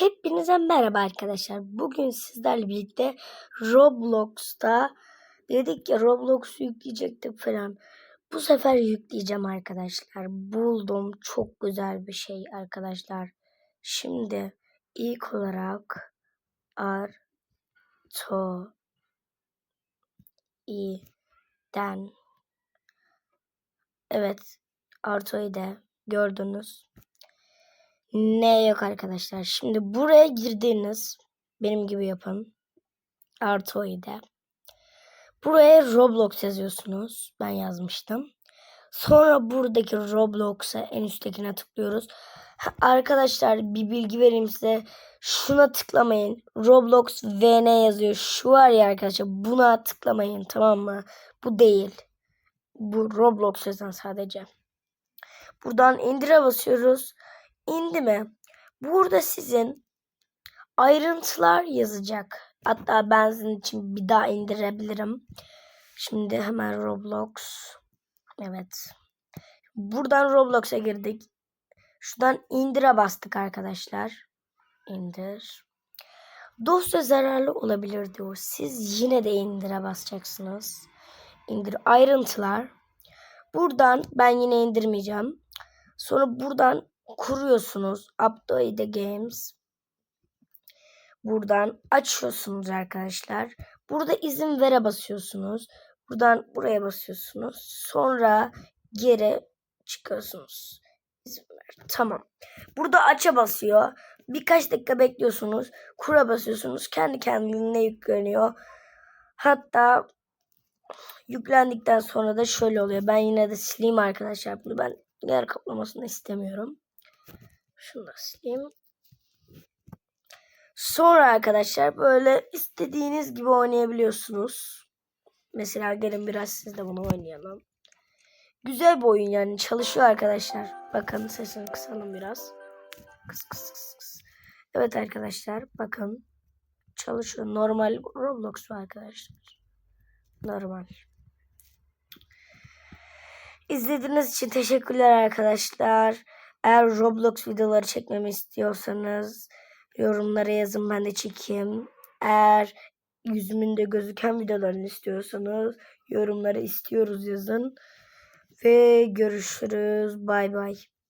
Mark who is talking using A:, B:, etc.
A: Hepinize merhaba arkadaşlar. Bugün sizlerle birlikte Roblox'ta dedik ya Roblox yükleyecektik falan. Bu sefer yükleyeceğim arkadaşlar. Buldum. Çok güzel bir şey arkadaşlar. Şimdi ilk olarak Arto i'den Evet Arto'yu da gördünüz. Ne yok arkadaşlar. Şimdi buraya girdiğiniz benim gibi yapın. Artı de. Buraya Roblox yazıyorsunuz. Ben yazmıştım. Sonra buradaki Roblox'a en üsttekine tıklıyoruz. Arkadaşlar bir bilgi vereyim size. Şuna tıklamayın. Roblox VN yazıyor. Şu var ya arkadaşlar. Buna tıklamayın tamam mı? Bu değil. Bu Roblox yazan sadece. Buradan indire basıyoruz. İndi mi? Burada sizin ayrıntılar yazacak. Hatta ben sizin için bir daha indirebilirim. Şimdi hemen Roblox. Evet. Buradan Roblox'a girdik. Şuradan indire bastık arkadaşlar. İndir. Dosya zararlı olabilir diyor. Siz yine de indire basacaksınız. İndir ayrıntılar. Buradan ben yine indirmeyeceğim. Sonra buradan kuruyorsunuz. Update Games. Buradan açıyorsunuz arkadaşlar. Burada izin vere basıyorsunuz. Buradan buraya basıyorsunuz. Sonra geri çıkıyorsunuz. İzin ver. Tamam. Burada aça basıyor. Birkaç dakika bekliyorsunuz. Kura basıyorsunuz. Kendi kendine yükleniyor. Hatta yüklendikten sonra da şöyle oluyor. Ben yine de sileyim arkadaşlar bunu. Ben yer kaplamasını istemiyorum. Şunu da sileyim. Sonra arkadaşlar böyle istediğiniz gibi oynayabiliyorsunuz. Mesela gelin biraz siz de bunu oynayalım. Güzel bir oyun yani çalışıyor arkadaşlar. Bakın sesini kısalım biraz. Kıs kıs kıs kıs. Evet arkadaşlar bakın çalışıyor. Normal Roblox bu arkadaşlar. Normal. İzlediğiniz için teşekkürler arkadaşlar. Eğer Roblox videoları çekmemi istiyorsanız yorumlara yazın ben de çekeyim. Eğer yüzümün de gözüken videolarını istiyorsanız yorumlara istiyoruz yazın. Ve görüşürüz. Bay bay.